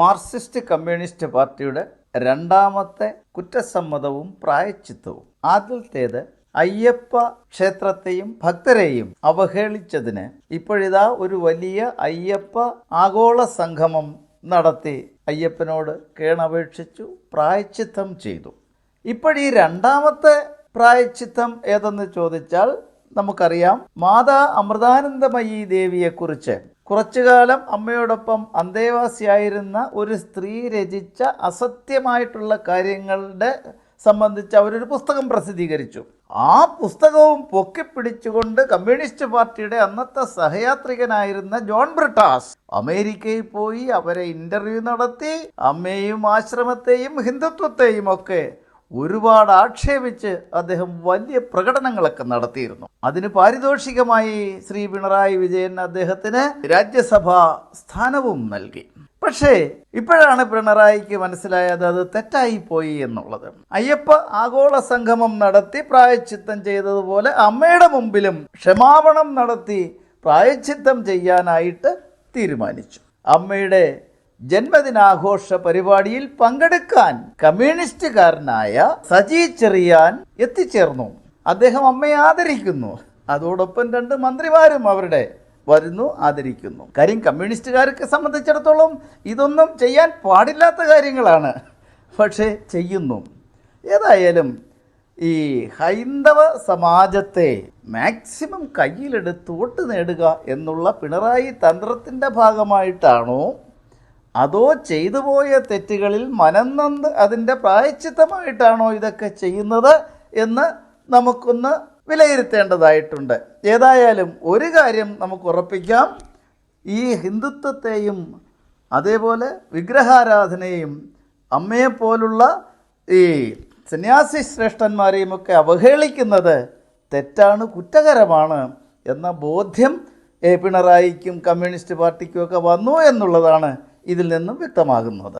Marxist communist പാർട്ടിയുടെ രണ്ടാമത്തെ കുറ്റസമ്മതവും പ്രായച്ചിത്തവും. ആദ്യത്തേത് അയ്യപ്പ ക്ഷേത്രത്തെയും ഭക്തരെയും അവഹേളിച്ചതിന് ഇപ്പോഴിതാ ഒരു വലിയ അയ്യപ്പ ആഗോള സംഗമം നടത്തി അയ്യപ്പനോട് കേണപേക്ഷിച്ചു പ്രായച്ചിത്തം ചെയ്തു. ഇപ്പോഴീ രണ്ടാമത്തെ പ്രായച്ചിത്തം ഏതെന്ന് ചോദിച്ചാൽ നമുക്കറിയാം മാതാ അമൃതാനന്ദമയി ദേവിയെക്കുറിച്ച് കുറച്ചുകാലം അമ്മയോടൊപ്പം അന്തേവാസിയായിരുന്ന ഒരു സ്ത്രീ രചിച്ച അസത്യമായിട്ടുള്ള കാര്യങ്ങളുടെ സംബന്ധിച്ച് അവരൊരു പുസ്തകം പ്രസിദ്ധീകരിച്ചു. ആ പുസ്തകവും പൊക്കിപ്പിടിച്ചുകൊണ്ട് കമ്മ്യൂണിസ്റ്റ് പാർട്ടിയുടെ അന്നത്തെ സഹയാത്രികനായിരുന്ന ജോൺ ബ്രിട്ടാസ് അമേരിക്കയിൽ പോയി അവരെ ഇന്റർവ്യൂ നടത്തി. അമ്മയും ആശ്രമത്തെയും ഹിന്ദുത്വത്തെയും ഒക്കെ ഒരുപാട് ആക്ഷേപിച്ച് അദ്ദേഹം വലിയ പ്രകടനങ്ങളൊക്കെ നടത്തിയിരുന്നു. അതിന് പാരിതോഷികമായി ശ്രീ പിണറായി വിജയൻ അദ്ദേഹത്തിന് രാജ്യസഭാ സ്ഥാനവും നൽകി. പക്ഷേ ഇപ്പോഴാണ് പിണറായിക്ക് മനസ്സിലായത് അത് തെറ്റായി പോയി എന്നുള്ളത്. അയ്യപ്പ ആഗോള സംഗമം നടത്തി പ്രായച്ചിത്തം ചെയ്തതുപോലെ അമ്മയുടെ മുമ്പിലും ക്ഷമാപണം നടത്തി പ്രായച്ചിത്തം ചെയ്യാനായിട്ട് തീരുമാനിച്ചു. അമ്മയുടെ ജന്മദിനാഘോഷ പരിപാടിയിൽ പങ്കെടുക്കാൻ കമ്മ്യൂണിസ്റ്റുകാരനായ സജി ചെറിയാൻ എത്തിച്ചേർന്നു. അദ്ദേഹം അമ്മയെ ആദരിക്കുന്നു. അതോടൊപ്പം രണ്ട് മന്ത്രിമാരും അവരുടെ വരുന്നു ആദരിക്കുന്നു. കാര്യം കമ്മ്യൂണിസ്റ്റുകാർക്ക് സംബന്ധിച്ചിടത്തോളം ഇതൊന്നും ചെയ്യാൻ പാടില്ലാത്ത കാര്യങ്ങളാണ്. പക്ഷേ ചെയ്യുന്നു. ഏതായാലും ഈ ഹൈന്ദവ സമാജത്തെ മാക്സിമം കയ്യിലെടുത്ത് വോട്ട് നേടുക എന്നുള്ള പിണറായി തന്ത്രത്തിന്റെ ഭാഗമായിട്ടാണോ അതോ ചെയ്തു പോയ തെറ്റുകളിൽ മനംനൊന്ത് അതിന്റെ പ്രായച്ചിത്തമായിട്ടാണോ ഇതൊക്കെ ചെയ്യുന്നത് എന്ന് നമുക്കൊന്ന് വിലയിരുത്തേണ്ടതായിട്ടുണ്ട്. ഏതായാലും ഒരു കാര്യം നമുക്ക് ഉറപ്പിക്കാം. ഈ ഹിന്ദുത്വത്തെയും അതേപോലെ വിഗ്രഹാരാധനയും അമ്മയെപ്പോലുള്ള ഈ സന്യാസി ശ്രേഷ്ഠന്മാരെയും ഒക്കെ അവഹേളിക്കുന്നത് തെറ്റാണ് കുറ്റകരമാണ് എന്ന ബോധ്യം പിണറായിക്കും കമ്മ്യൂണിസ്റ്റ് പാർട്ടിക്കും ഒക്കെ വന്നു എന്നുള്ളതാണ് ഇതിൽ നിന്നും വ്യക്തമാകുന്നത്.